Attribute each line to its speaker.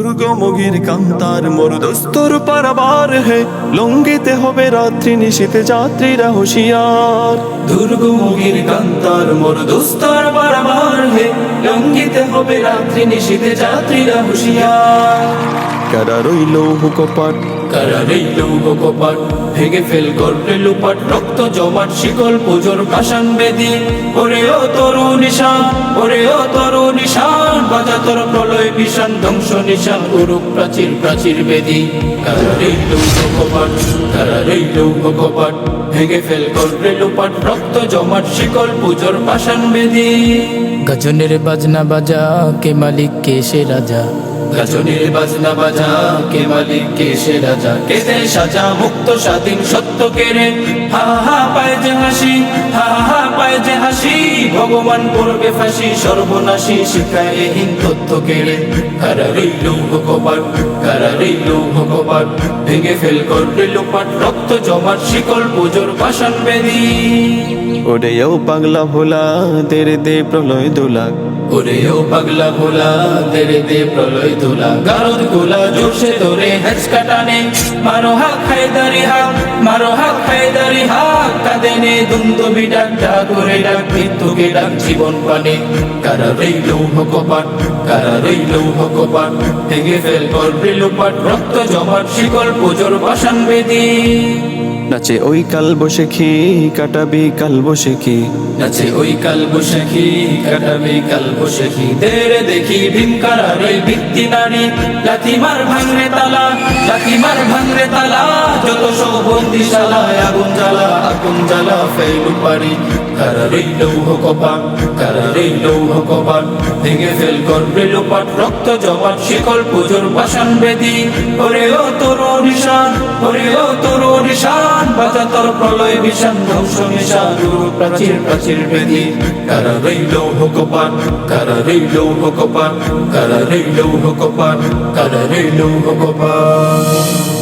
Speaker 1: দুর্গমগির কান্তার মোর দোস্তর পারাবার হে। লঙ্গিতে হবে রাত্রি নিশীতে যাত্রীরা হুঁশিয়ার। দুর্গমগির কান্তার মোর দোস্তর পারাবার হে। লঙ্গিতে হবে রাত্রি নিশীতে যাত্রীরা হুঁশিয়ার। কারা রইল হুকপাট কারা রইল হুকপাট ভেঙে ফেল করলে লুপাট, রক্ত জমাট, শিকল, পুজোর পাশান বেদি। ওরে ও তরু নিশান ওরে ও তরু নিশান প্রলয় ধ্বংস নিশান উরুপ প্রাচীর প্রাচীর বেদি। রইল রইল ভেঙে ফেল লুপাট রক্ত জমাট শিকল পুজোর পাশান বেদি।
Speaker 2: গজনের বাজনা বাজা কে মালিক কে সে রাজা?
Speaker 1: গাজনের বাজনা বাজা কে মালিক কে সে রাজা? কে দে সাজা মুক্ত স্বাধীন সত্য কেড়ে হা হা পায় যে হাসি হা হা পায় যে হাসি ভগবান করবে ফাঁসি সর্বনাশী শিখায় হীন তথ্য কেড়ে কারা রইল ভগবান কারা রইল ভগবান ভেঙে ফেল করবে লোপাট রক্ত জমাট শিকল পুজোর পাষাণ বেদি ওরে ও পাগলা ভোলা তেরে দে প্রলয় দোলা। ওরে ও পাগলা ভোলা তেরে দে প্রলয় দোলা। গারদ গোলা জোরসে তোরে হেচ কাটানে মারো হাক হায়দারি হাক মারো হাক হায়দারি হাক কাঁদে নে দুন্ত বিডাক ডাক করে ডাক, মৃত্যুকে ডাক, জীবন পানে কারা রইল ভগবান কারা রইল ভগবান ভেঙে ফেল করবে লোপাট, রক্ত জমাট, শিকল পুজোর বাসান বেদি নাচে ওই কাল বসে খি কাটাবি কাল বসে কি? নাচে ওই কাল বসে খি কাটাবি কাল বসে কি? দেরে দেখি ভীমকারা রে ভিত্তি নারী। লাথি মার ভাঙরে তালা লাথি মার ভাঙরে তালা। যত সব বন্দিশালা আগুন জ্বালা আগুন জ্বালা ফেলু পারি কারা রইল কপাট কারা রইল কপাট। ভেঙে ফেল করবে লোপাট, রক্ত জমাট শিকল পুজোর বাসন বেদি ওরে ও তোর নিশান ওরে ও তোর নিশান বাজা তোর প্রলয় বিশান ধ্বংস গুরু প্রাচীর প্রাচীর বেদি, কারা রইল ভগবান, কারা রইল কপাট কারা রইল কপাট কারা রইল কপাট